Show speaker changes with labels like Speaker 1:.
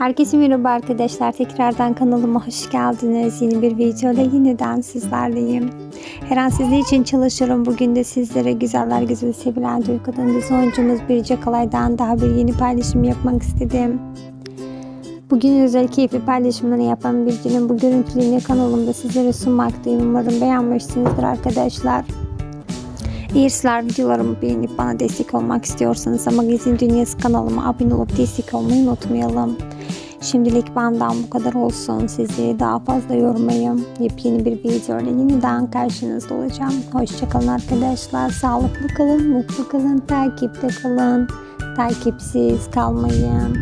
Speaker 1: Herkese merhaba arkadaşlar. Tekrardan kanalıma hoş geldiniz. Yeni bir videoda yeniden sizlerleyim. Her an sizler için çalışırım. Bugün de sizlere güzeller güzel sevilen Duygu'dan dizi oyuncumuz Birce Kalay'dan daha bir yeni paylaşım yapmak istedim. Bugün özel keyifli paylaşımları yapan Birce'nin bu görüntülerini kanalımda sizlere sunmaktayım. Umarım beğenmişsinizdir arkadaşlar. Eğer sizler videolarımı beğenip bana destek olmak istiyorsanız da Magazin Dünyası kanalıma abone olup destek olmayı unutmayalım. Şimdilik benden bu kadar olsun. Sizi daha fazla yormayayım. Yepyeni bir videoyla yeniden karşınızda olacağım. Hoşçakalın arkadaşlar. Sağlıklı kalın, mutlu kalın, takipte kalın. Takipsiz kalmayın.